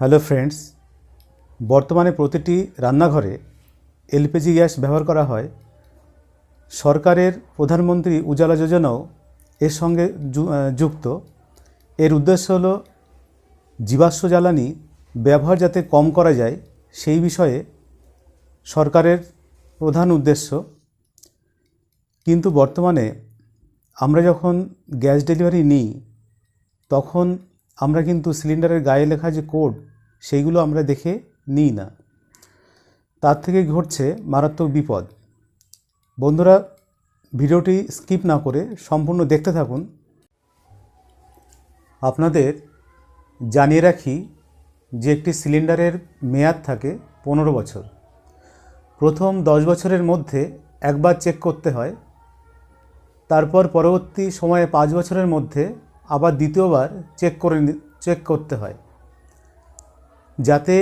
Hello friends, বর্তমানে প্রতিটি রান্নাঘরে এলপিজি গ্যাস ব্যবহার করা হয়। সরকারের প্রধানমন্ত্রী উজালা যোজনাও এর সঙ্গে যুক্ত। এর উদ্দেশ্য হল জীবাশ্ম জ্বালানি ব্যবহার যাতে কম করা যায়, সেই বিষয়ে সরকারের প্রধান উদ্দেশ্য। কিন্তু বর্তমানে আমরা যখন গ্যাস ডেলিভারি নিই, তখন আমরা কিন্তু সিলিন্ডারের গায়ে লেখা যে কোড, সেইগুলো আমরা দেখে নিই না। তার থেকে ঘটছে মারাত্মক বিপদ। বন্ধুরা, ভিডিওটি স্কিপ না করে সম্পূর্ণ দেখতে থাকুন। আপনাদের জানিয়ে রাখি যে একটি সিলিন্ডারের মেয়াদ থাকে পনেরো বছর। প্রথম দশ বছরের মধ্যে একবার চেক করতে হয়। তারপর পরবর্তী সময়ে পাঁচ বছরের মধ্যে আবার দ্বিতীয়বার চেক করে চেক করতে হয়। যাতে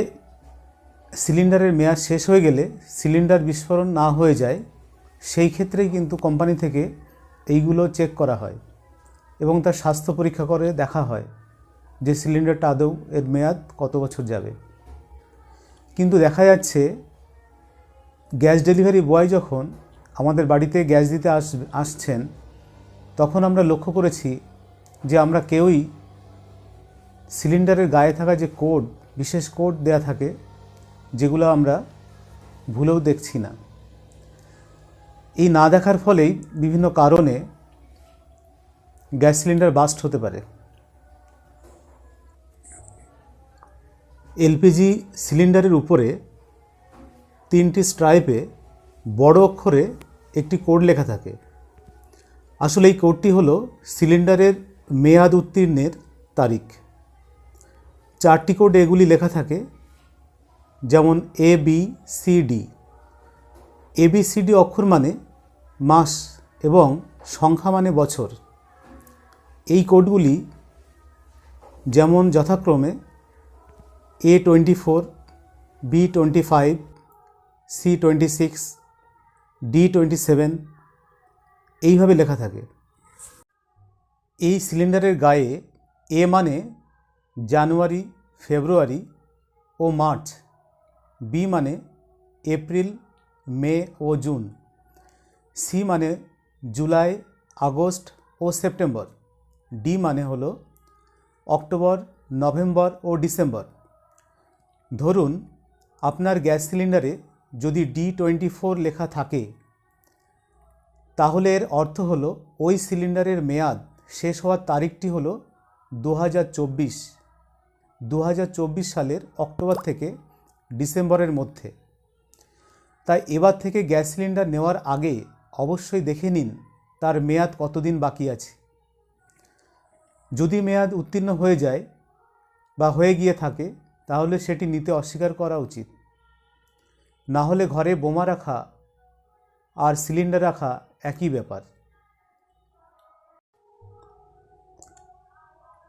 সিলিন্ডারের মেয়াদ শেষ হয়ে গেলে সিলিন্ডার বিস্ফোরণ না হয়ে যায়, সেই ক্ষেত্রেই কিন্তু কোম্পানি থেকে এইগুলো চেক করা হয় এবং তার স্বাস্থ্য পরীক্ষা করে দেখা হয় যে সিলিন্ডারটা আদৌ এর মেয়াদ কত বছর যাবে। কিন্তু দেখা যাচ্ছে, গ্যাস ডেলিভারি বয় যখন আমাদের বাড়িতে গ্যাস দিতে আস আসছেন, তখন আমরা লক্ষ্য করেছি যে আমরা কেউই সিলিন্ডারের গায়ে থাকা যে কোড, বিশেষ কোড দেয়া থাকে, যেগুলো আমরা ভুলেও দেখছি না। এই না দেখার ফলেই বিভিন্ন কারণে গ্যাস সিলিন্ডার বাস্ট হতে পারে। এলপিজি সিলিন্ডারের উপরে তিনটি স্ট্রাইপে বড় অক্ষরে একটি কোড লেখা থাকে। আসলে এই কোডটি হলো সিলিন্ডারের মেয়াদ উত্তীর্ণের তারিখ। চারটি কোড এগুলি লেখা থাকে, যেমন A B C D A B C D অক্ষর মানে মাস এবং সংখ্যা মানে বছর। এই কোডগুলি যেমন যথাক্রমে A twenty four B twenty five C twenty six D twenty seven এইভাবে লেখা থাকে। এই সিলিন্ডারের গায়ে এ মানে জানুয়ারি, ফেব্রুয়ারি ও মার্চ, বি মানে এপ্রিল, মে ও জুন, সি মানে জুলাই, আগস্ট ও সেপ্টেম্বর, ডি মানে হলো অক্টোবর, নভেম্বর ও ডিসেম্বর। ধরুন আপনার গ্যাস সিলিন্ডারে যদি ডি টোয়েন্টি ফোর লেখা থাকে, তাহলে এর অর্থ হলো ওই সিলিন্ডারের মেয়াদ শেষ হওয়ার তারিখটি হলো দু হাজার চব্বিশ। দু হাজার চব্বিশ সালের অক্টোবর থেকে ডিসেম্বরের মধ্যে। তাই এবার থেকে গ্যাস সিলিন্ডার নেওয়ার আগে অবশ্যই দেখে নিন তার মেয়াদ কতদিন বাকি আছে। যদি মেয়াদ উত্তীর্ণ হয়ে যায় বা হয়ে গিয়ে থাকে, তাহলে সেটি নিতে অস্বীকার করা উচিত। না হলে ঘরে বোমা রাখা আর সিলিন্ডার রাখা একই ব্যাপার।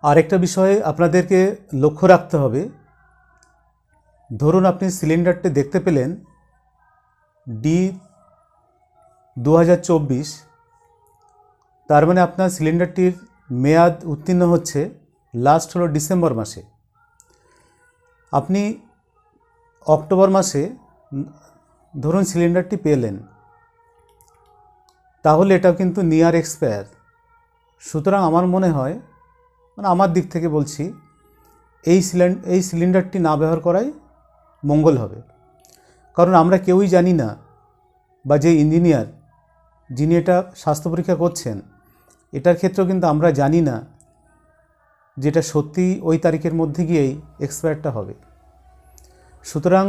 আরেকটা বিষয়ে আপনাদেরকে লক্ষ্য রাখতে হবে। ধরুন আপনি সিলিন্ডারটি দেখতে পেলেন ডি দু হাজার চব্বিশ, তার মানে আপনার সিলিন্ডারটির মেয়াদ উত্তীর্ণ হচ্ছে লাস্ট হলো ডিসেম্বর মাসে। আপনি অক্টোবর মাসে ধরুন সিলিন্ডারটি পেলেন, তাহলে এটা কিন্তু নিয়ার এক্সপায়ার সুতরাং আমার মনে হয় মানে আমার দিক থেকে বলছি, এই সিলিন্ড এই সিলিন্ডারটি না ব্যবহার করাই মঙ্গল হবে। কারণ আমরা কেউই জানি না বা যে ইঞ্জিনিয়ার যিনি এটা স্বাস্থ্য পরীক্ষা করছেন, এটার ক্ষেত্রেও কিন্তু আমরা জানি না যেটা সত্যি ওই তারিখের মধ্যে গিয়েই এক্সপায়ারটা হবে। সুতরাং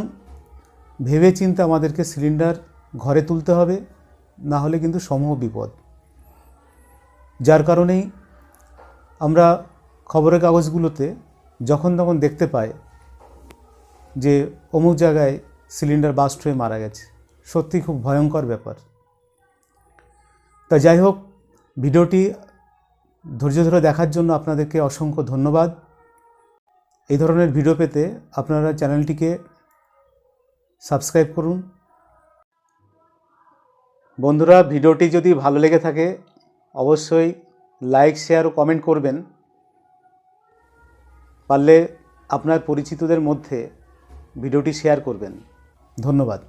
ভেবে চিন্তে আমাদেরকে সিলিন্ডার ঘরে তুলতে হবে, না হলে কিন্তু সমূহ বিপদ। যার কারণেই আমরা খবরের কাগজগুলোতে যখন তখন দেখতে পাই যে অমুক জায়গায় সিলিন্ডার বাস্ট হয়ে মারা গেছে। সত্যি খুব ভয়ঙ্কর ব্যাপার। তা যাই হোক, ভিডিওটি ধৈর্য ধরে দেখার জন্য আপনাদেরকে অসংখ্য ধন্যবাদ। এই ধরনের ভিডিও পেতে আপনারা চ্যানেলটিকে সাবস্ক্রাইব করুন। বন্ধুরা, ভিডিওটি যদি ভালো লেগে থাকে, অবশ্যই লাইক, শেয়ার ও কমেন্ট করবেন। পারলে আপনার পরিচিতদের মধ্যে ভিডিওটি শেয়ার করবেন। ধন্যবাদ।